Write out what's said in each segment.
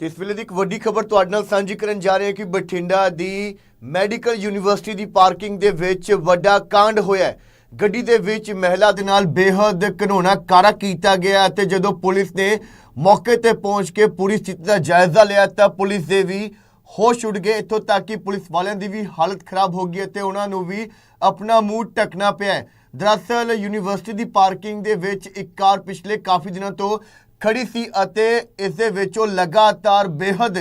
ਤੇ ਇਸ ਵੇਲੇ ਦੀ ਇੱਕ ਵੱਡੀ ਖਬਰ ਤੁਹਾਡੇ ਨਾਲ ਸਾਂਝੀ ਕਰਨ ਜਾ ਰਹੇ ਹਾਂ ਕਿ ਬਠਿੰਡਾ ਦੀ ਮੈਡੀਕਲ ਯੂਨੀਵਰਸਿਟੀ ਦੀ ਪਾਰਕਿੰਗ ਦੇ ਵਿੱਚ ਵੱਡਾ ਕਾਂਡ ਹੋਇਆ ਗੱਡੀ ਦੇ ਵਿੱਚ ਮਹਿਲਾ ਦੇ ਨਾਲ ਬੇਹੱਦ ਘਨੋਣਾ ਕਾਰਾ ਕੀਤਾ ਗਿਆ ਅਤੇ ਜਦੋਂ ਪੁਲਿਸ ਨੇ ਮੌਕੇ ਤੇ ਪਹੁੰਚ ਕੇ ਪੂਰੀ ਸਥਿਤੀ ਦਾ ਜਾਇਜ਼ਾ ਲਿਆ ਤਾਂ ਪੁਲਿਸ ਦੇ ਵੀ ਹੋਸ਼ ਉੱਡ ਗਏ ਇੱਥੋਂ ਤੱਕ ਕਿ ਪੁਲਿਸ ਵਾਲਿਆਂ ਦੀ ਵੀ ਹਾਲਤ ਖਰਾਬ ਹੋ ਗਈ ਅਤੇ ਉਹਨਾਂ ਨੂੰ ਵੀ ਆਪਣਾ ਮੂੰਹ ਢੱਕਣਾ ਪਿਆ ਦਰਅਸਲ ਯੂਨੀਵਰਸਿਟੀ ਦੀ ਪਾਰਕਿੰਗ ਦੇ ਵਿੱਚ ਇੱਕ ਕਾਰ ਪਿਛਲੇ ਕਾਫੀ ਦਿਨਾਂ ਤੋਂ ਖੜੀ ਸੀ ਅਤੇ ਇਸ ਦੇ ਵਿੱਚੋਂ ਲਗਾਤਾਰ ਬੇਹੱਦ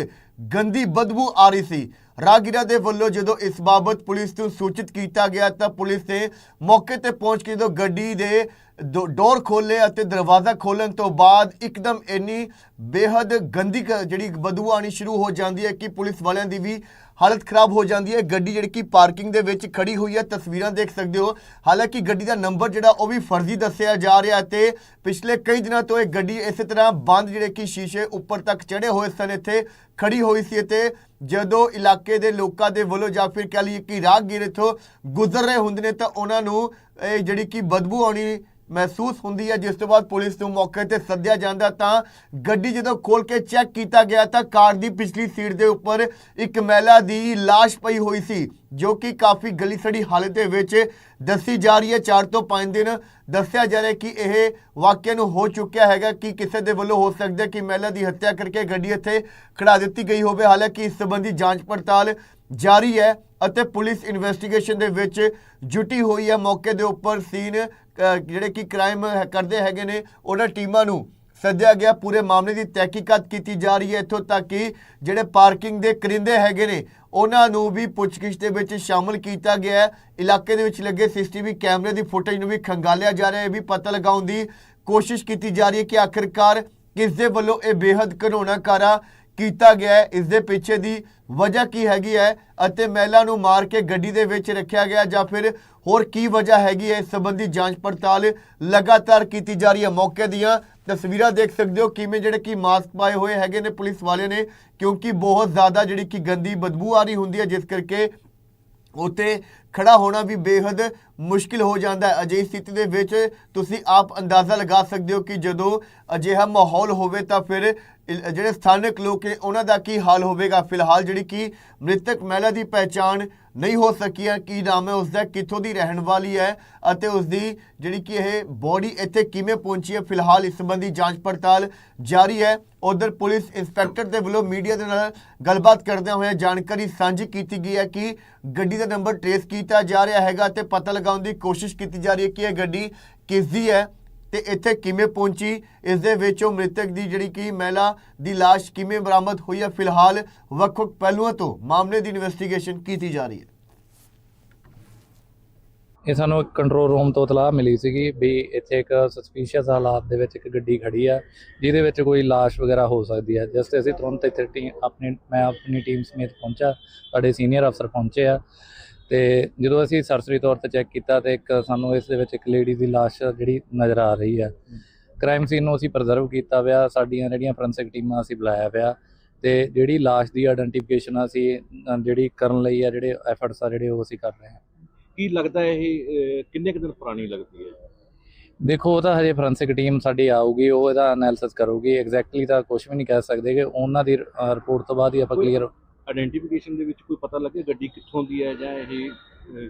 ਗੰਦੀ ਬਦਬੂ ਆ ਰਹੀ ਸੀ। ਰਾਗੀਰਾ ਦੇ ਵੱਲੋਂ ਜਦੋਂ ਇਸ ਬਾਬਤ ਪੁਲਿਸ ਨੂੰ ਸੂਚਿਤ ਕੀਤਾ ਗਿਆ ਤਾਂ ਪੁਲਿਸ ਨੇ ਮੌਕੇ ਤੇ ਪਹੁੰਚ ਕੇ ਜਦੋਂ ਗੱਡੀ ਦੇ ਦੋ- ਡੋਰ ਖੋਲੇ ਅਤੇ ਦਰਵਾਜ਼ਾ ਖੋਲਣ ਤੋਂ ਬਾਅਦ ਇੱਕਦਮ ਇੰਨੀ ਬੇਹੱਦ ਗੰਦੀ ਜਿਹੜੀ ਬਦਬੂ ਆਣੀ ਸ਼ੁਰੂ ਹੋ ਜਾਂਦੀ ਹੈ ਕਿ ਪੁਲਿਸ ਵਾਲਿਆਂ ਦੀ ਵੀ ਹਾਲਤ ਖਰਾਬ ਹੋ ਜਾਂਦੀ ਹੈ। ਗੱਡੀ ਜਿਹੜੀ ਕਿ ਪਾਰਕਿੰਗ ਦੇ ਵਿੱਚ ਖੜੀ ਹੋਈ ਹੈ। ਤਸਵੀਰਾਂ ਦੇਖ ਸਕਦੇ ਹੋ। ਹਾਲਾਂਕਿ ਗੱਡੀ ਦਾ ਨੰਬਰ ਜਿਹੜਾ ਉਹ ਵੀ ਫਰਜ਼ੀ ਦੱਸਿਆ ਜਾ ਰਿਹਾ ਤੇ ਪਿਛਲੇ ਕਈ ਦਿਨਾਂ ਤੋਂ ਇਹ ਗੱਡੀ ਇਸੇ ਤਰ੍ਹਾਂ ਬੰਦ ਜਿਹੜੇ ਕਿ ਸ਼ੀਸ਼ੇ ਉੱਪਰ ਤੱਕ ਚੜੇ ਹੋਏ ਸਨ, ਇੱਥੇ ਖੜੀ ਹੋਈ ਸੀ ਤੇ ਜਦੋਂ ਇਲਾਕੇ ਦੇ ਲੋਕਾਂ ਦੇ ਵੱਲੋਂ ਜਾਂ ਫਿਰ ਕਹ ਲਈਏ ਕਿ ਰਾਹਗੀਰ ਇੱਥੋਂ ਗੁਜ਼ਰ ਰਹੇ ਹੁੰਦੇ ਨੇ ਤਾਂ ਉਹਨਾਂ ਨੂੰ ਇਹ ਜਿਹੜੀ ਕਿ ਬਦਬੂ ਆਉਣੀ ਮਹਿਸੂਸ ਹੁੰਦੀ ਹੈ, ਜਿਸ ਤੋਂ ਬਾਅਦ ਪੁਲਿਸ ਨੂੰ ਮੌਕੇ ਤੇ ਸੱਦਿਆ ਜਾਂਦਾ ਤਾਂ ਗੱਡੀ ਜਦੋਂ ਖੋਲ ਕੇ ਚੈੱਕ ਕੀਤਾ ਗਿਆ ਤਾਂ ਕਾਰ ਦੀ ਪਿਛਲੀ ਸੀਟ ਦੇ ਉੱਪਰ ਇੱਕ ਮਹਿਲਾ ਦੀ ਲਾਸ਼ ਪਈ ਹੋਈ ਸੀ, ਜੋ ਕਿ ਕਾਫੀ ਗਲੀ ਸੜੀ ਹਾਲਤ ਦੇ ਵਿੱਚ ਦੱਸੀ ਜਾ ਰਹੀ ਹੈ। 4 ਤੋਂ 5 ਦਿਨ ਦੱਸਿਆ ਜਾ ਰਿਹਾ ਕਿ ਇਹ ਵਾਕਿਆ ਨੂੰ ਹੋ ਚੁੱਕਿਆ ਹੈਗਾ ਕਿ ਕਿਸੇ ਦੇ ਵੱਲੋਂ ਹੋ ਸਕਦਾ ਕਿ ਮਹਿਲਾ ਦੀ ਹੱਤਿਆ ਕਰਕੇ ਗੱਡੀ ਇੱਥੇ ਖੜਾ ਦਿੱਤੀ ਗਈ ਹੋਵੇ। ਹਾਲਾਂਕਿ ਇਸ ਸੰਬੰਧੀ ਜਾਂਚ ਪੜਤਾਲ ਜਾਰੀ ਹੈ। ਅਤੇ ਪੁਲਿਸ ਇਨਵੈਸਟੀਗੇਸ਼ਨ ਦੇ ਵਿੱਚ ਜੁਟੀ ਹੋਈ ਹੈ ਮੌਕੇ ਦੇ ਉੱਪਰ ਸੀਨ ਜਿਹੜੇ ਕਿ ਕ੍ਰਾਈਮ ਕਰਦੇ ਹੈਗੇ ਨੇ, ਉਹਨਾਂ ਟੀਮਾਂ ਨੂੰ ਸੱਦਿਆ ਗਿਆ। ਪੂਰੇ ਮਾਮਲੇ ਦੀ ਤਹਿਕੀਕਾਤ ਕੀਤੀ ਜਾ ਰਹੀ ਹੈ ਇੱਥੋਂ ਤੱਕ ਕਿ ਜਿਹੜੇ ਪਾਰਕਿੰਗ ਦੇ ਕਰਿੰਦੇ ਹੈਗੇ ਨੇ, ਉਹਨਾਂ ਨੂੰ ਵੀ ਪੁੱਛਗਿੱਛ ਦੇ ਵਿੱਚ ਸ਼ਾਮਲ ਕੀਤਾ ਗਿਆ ਹੈ। ਇਲਾਕੇ ਦੇ ਵਿੱਚ ਲੱਗੇ ਸੀਸੀਟੀਵੀ ਕੈਮਰੇ ਦੀ ਫੁਟੇਜ ਨੂੰ ਵੀ ਖੰਗਾਲਿਆ ਜਾ ਰਿਹਾ ਹੈ। ਇਹ ਵੀ ਪਤਾ ਲਗਾਉਣ ਦੀ ਕੋਸ਼ਿਸ਼ ਕੀਤੀ ਜਾ ਰਹੀ ਹੈ ਕਿ ਆਖਿਰਕਾਰ ਕਿਸ ਦੇ ਵੱਲੋਂ ਇਹ ਬੇਹੱਦ ਘਿਨੌਣਾ ਕਾਰਾ ਕੀਤਾ ਗਿਆ ਹੈ। ਇਸ ਦੇ ਪਿੱਛੇ ਦੀ ਵਜ੍ਹਾ ਕੀ ਹੈਗੀ ਹੈ ਅਤੇ ਮਹਿਲਾ ਨੂੰ ਮਾਰ ਕੇ ਗੱਡੀ ਦੇ ਵਿੱਚ ਰੱਖਿਆ ਗਿਆ ਜਾਂ ਫਿਰ ਹੋਰ ਕੀ ਵਜ੍ਹਾ ਹੈਗੀ ਹੈ। ਇਸ ਸੰਬੰਧੀ ਜਾਂਚ ਪੜਤਾਲ ਲਗਾਤਾਰ ਕੀਤੀ ਜਾ ਰਹੀ ਹੈ। ਮੌਕੇ ਦੀਆਂ ਤਸਵੀਰਾਂ ਦੇਖ ਸਕਦੇ ਹੋ ਕਿਵੇਂ ਜਿਹੜੇ ਕਿ ਮਾਸਕ ਪਾਏ ਹੋਏ ਹੈਗੇ ਨੇ ਪੁਲਿਸ ਵਾਲੇ ਨੇ, ਕਿਉਂਕਿ ਬਹੁਤ ਜ਼ਿਆਦਾ ਜਿਹੜੀ ਕਿ ਗੰਦੀ ਬਦਬੂ ਆ ਰਹੀ ਹੁੰਦੀ ਹੈ, ਜਿਸ ਕਰਕੇ ਉੱਥੇ ਖੜਾ ਹੋਣਾ ਵੀ ਬੇਹੱਦ ਮੁਸ਼ਕਿਲ ਹੋ ਜਾਂਦਾ ਹੈ। ਅਜਿਹੀ ਸਥਿਤੀ ਦੇ ਵਿੱਚ ਤੁਸੀਂ ਆਪ ਅੰਦਾਜ਼ਾ ਲਗਾ ਸਕਦੇ ਹੋ ਕਿ ਜਦੋਂ ਅਜਿਹਾ ਮਾਹੌਲ ਹੋਵੇ ਤਾਂ ਫਿਰ ਜਿਹੜੇ ਸਥਾਨਕ ਲੋਕ ਨੇ, ਉਹਨਾਂ ਦਾ ਕੀ ਹਾਲ ਹੋਵੇਗਾ? ਫਿਲਹਾਲ ਜਿਹੜੀ ਕਿ ਮ੍ਰਿਤਕ ਮਹਿਲਾ ਦੀ ਪਹਿਚਾਣ ਨਹੀਂ ਹੋ ਸਕੀ ਹੈ। ਕੀ ਨਾਮ ਹੈ ਉਸਦਾ? ਕਿੱਥੋਂ ਦੀ ਰਹਿਣ ਵਾਲੀ ਹੈ? ਅਤੇ ਉਸਦੀ ਜਿਹੜੀ ਕਿ ਇਹ ਬੋਡੀ ਇੱਥੇ ਕਿਵੇਂ ਪਹੁੰਚੀ ਹੈ? ਫਿਲਹਾਲ ਇਸ ਸੰਬੰਧੀ ਜਾਂਚ ਪੜਤਾਲ ਜਾਰੀ ਹੈ। ਉਧਰ ਪੁਲਿਸ ਇੰਸਪੈਕਟਰ ਦੇ ਵੱਲੋਂ ਮੀਡੀਆ ਦੇ ਨਾਲ ਗੱਲਬਾਤ ਕਰਦਿਆਂ ਹੋਇਆ ਜਾਣਕਾਰੀ ਸਾਂਝੀ ਕੀਤੀ ਗਈ ਹੈ ਕਿ ਗੱਡੀ ਦਾ ਨੰਬਰ ਟ੍ਰੇਸ ਕੀਤਾ ਜਾ ਰਿਹਾ ਹੈਗਾ ਤੇ ਪਤਾ ਲਗਾਉਣ ਦੀ ਕੋਸ਼ਿਸ਼ ਕੀਤੀ ਜਾ ਰਹੀ ਹੈ ਕਿ ਇਹ ਗੱਡੀ ਕਿਸ ਦੀ ਹੈ ਤੇ ਇੱਥੇ ਕਿਵੇਂ ਪਹੁੰਚੀ, ਇਸ ਦੇ ਵਿੱਚੋਂ ਮ੍ਰਿਤਕ ਦੀ ਜਿਹੜੀ ਕਿ ਮਹਿਲਾ ਦੀ ਲਾਸ਼ ਕਿਵੇਂ ਬਰਾਮਦ ਹੋਈ ਹੈ, ਫਿਲਹਾਲ ਵੱਖ-ਵੱਖ ਪਹਿਲੂਆਂ ਤੋਂ ਮਾਮਲੇ ਦੀ ਇਨਵੈਸਟੀਗੇਸ਼ਨ ਕੀਤੀ ਜਾ ਰਹੀ ਹੈ। ਇਹ ਸਾਨੂੰ ਕੰਟਰੋਲ ਰੂਮ ਤੋਂ ਇਤਲਾਹ ਮਿਲੀ ਸੀਗੀ ਵੀ ਇੱਥੇ ਇੱਕ ਸਸਪੀਸ਼ੀਅਸ ਹਾਲਾਤ ਦੇ ਵਿੱਚ ਇੱਕ ਗੱਡੀ ਖੜੀ ਆ, ਜਿਹਦੇ ਵਿੱਚ ਕੋਈ ਲਾਸ਼ ਵਗੈਰਾ ਹੋ ਸਕਦੀ ਹੈ। ਜਿਸ ਤੇ ਅਸੀਂ ਤੁਰੰਤ ਇੱਥੇ ਟੀਮ ਆਪਣੀ ਮੈਂ ਆਪਣੀ ਟੀਮ ਸਮੇਤ ਪਹੁੰਚਾ ਸਾਡੇ ਸੀਨੀਅਰ ਅਫਸਰ ਪਹੁੰਚੇ ਆ। ਤੇ ਜਦੋਂ ਅਸੀਂ ਸਰਸਰੀ ਤੌਰ ਤੇ ਚੈੱਕ ਕੀਤਾ ਤੇ ਇੱਕ ਸਾਨੂੰ ਇਸ ਦੇ ਵਿੱਚ ਇੱਕ ਲੇਡੀ ਦੀ ਲਾਸ਼ ਜਿਹੜੀ ਨਜ਼ਰ ਆ ਰਹੀ ਹੈ ਕ੍ਰਾਈਮ ਸੀਨ ਨੂੰ ਅਸੀਂ ਪ੍ਰੀਜ਼ਰਵ ਕੀਤਾ ਹੋਇਆ ਸਾਡੀਆਂ ਜਿਹੜੀਆਂ ਫੋਰੈਂਸਿਕ ਟੀਮਾਂ ਅਸੀਂ ਬੁਲਾਇਆ ਹੋਇਆ ਤੇ ਜਿਹੜੀ ਲਾਸ਼ ਦੀ ਆਇਡੈਂਟੀਫਿਕੇਸ਼ਨ ਅਸੀਂ ਅ, ਜਿਹੜੀ ਕਰਨ ਲਈ ਆ ਜਿਹੜੇ ਐਫਰਟਸ ਆ ਜਿਹੜੇ ਉਹ ਅਸੀਂ ਕਰ ਰਹੇ ਹਾਂ। ਕੀ ਲੱਗਦਾ ਇਹ ਕਿੰਨੇ ਕੁ ਦਿਨ ਪੁਰਾਣੀ ਲੱਗਦੀ ਹੈ? ਦੇਖੋ ਉਹ ਤਾਂ ਹਜੇ ਫੋਰੈਂਸਿਕ ਟੀਮ ਸਾਡੀ ਆਊਗੀ ਉਹ ਇਹਦਾ ਐਨਾਲਿਸਿਸ ਕਰੂਗੀ। ਐਗਜ਼ੈਕਟਲੀ ਤਾਂ ਕੁਝ ਵੀ ਨਹੀਂ ਕਹਿ ਸਕਦੇ ਕਿ ਉਹਨਾਂ ਦੀ ਰਿਪੋਰਟ ਤੋਂ ਬਾਅਦ ਹੀ ਆਪਾਂ ਕਲੀਅਰ ਆਇਡੈਂਟੀਫਿਕੇਸ਼ਨ ਦੇ ਵਿੱਚ ਕੋਈ ਪਤਾ ਲੱਗੇ ਗੱਡੀ ਕਿੱਥੋਂ ਦੀ ਹੈ ਜਾਂ ਇਹ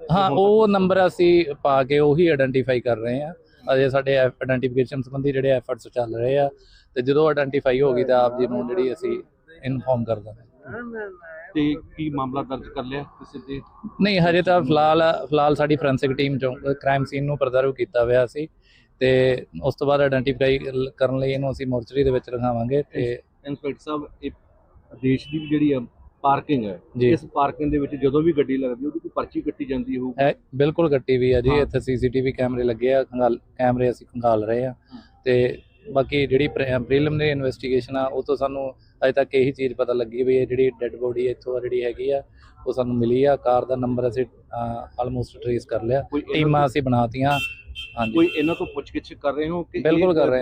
ਹਾਂ ਉਹ ਨੰਬਰ ਅਸੀਂ ਪਾ ਕੇ ਉਹੀ ਆਇਡੈਂਟੀਫਾਈ ਕਰ ਰਹੇ ਹਾਂ ਅਜੇ ਸਾਡੇ ਆਇਡੈਂਟੀਫਿਕੇਸ਼ਨ ਸੰਬੰਧੀ ਜਿਹੜੇ ਐਫਰਟਸ ਚੱਲ ਰਹੇ ਆ ਤੇ ਜਦੋਂ ਆਇਡੈਂਟੀਫਾਈ ਹੋ ਗਈ ਤਾਂ ਆਪ ਜੀ ਨੂੰ ਜਿਹੜੀ ਅਸੀਂ ਇਨਫੋਰਮ ਕਰ ਦਾਂਗੇ ਤੇ ਕੀ ਮਾਮਲਾ ਦਰਜ ਕਰ ਲਿਆ ਕਿਸੇ ਦੇ ਨਹੀਂ ਹਜੇ ਤਾਂ ਫਿਲਹਾਲ ਫਿਲਹਾਲ ਸਾਡੀ ਫੋਰੈਂਸਿਕ ਟੀਮ ਚੋਂ ਕ੍ਰਾਈਮ ਸੀਨ ਨੂੰ ਪ੍ਰੀਜ਼ਰਵ ਕੀਤਾ ਹੋਇਆ ਸੀ ਤੇ ਉਸ ਤੋਂ ਬਾਅਦ ਆਇਡੈਂਟੀਫਾਈ ਕਰਨ ਲਈ ਇਹਨੂੰ ਅਸੀਂ ਮੋਰਚਰੀ ਦੇ ਵਿੱਚ ਰਖਾਵਾਂਗੇ ਤੇ ਇੰਸਪੈਕਟਰ ਸਾਹਿਬ ਦੇਸ਼ ਦੀ ਵੀ ਜਿਹੜੀ ਆ ਪਾਰਕਿੰਗ ਹੈ ਇਸ ਪਾਰਕਿੰਗ ਦੇ ਵਿੱਚ ਜਦੋਂ ਵੀ ਗੱਡੀ ਲੱਗਦੀ ਉਹਦੀ ਕੋਈ ਪਰਚੀ ਕੱਟੀ ਜਾਂਦੀ ਹੋਊ ਬਿਲਕੁਲ ਕੱਟੀ ਵੀ ਆ ਜੀ। ਇੱਥੇ ਸੀਸੀਟੀਵੀ ਕੈਮਰੇ ਲੱਗੇ ਆ ਖੰਗਾਲ ਕੈਮਰੇ ਅਸੀਂ ਖੰਗਾਲ ਰਹੇ ਆ। ਤੇ ਬਾਕੀ ਜਿਹੜੀ ਪ੍ਰੀਲਿਮਿਨਰੀ ਇਨਵੈਸਟੀਗੇਸ਼ਨ ਆ ਉਹ ਤੋਂ ਸਾਨੂੰ ਅਜੇ ਤੱਕ ਇਹੀ ਚੀਜ਼ ਪਤਾ ਲੱਗੀ ਵੀ ਇਹ ਜਿਹੜੀ ਡੈੱਡ ਬੋਡੀ ਇੱਥੋਂ ਜਿਹੜੀ ਹੈਗੀ ਆ ਉਹ ਸਾਨੂੰ ਮਿਲੀ ਆ। ਕਾਰ ਦਾ ਨੰਬਰ ਅਸੀਂ ਆਲਮੋਸਟ ਟ੍ਰੇਸ ਕਰ ਲਿਆ। ਟੀਮਾਂ ਅਸੀਂ ਬਣਾਤੀਆਂ। ਹਾਂਜੀ। ਕੋਈ ਇਹਨਾਂ ਤੋਂ ਪੁੱਛਗਿੱਛ ਕਰ ਰਹੇ ਹੋ ਕਿ ਬਿਲਕੁਲ ਕਰ ਰਹੇ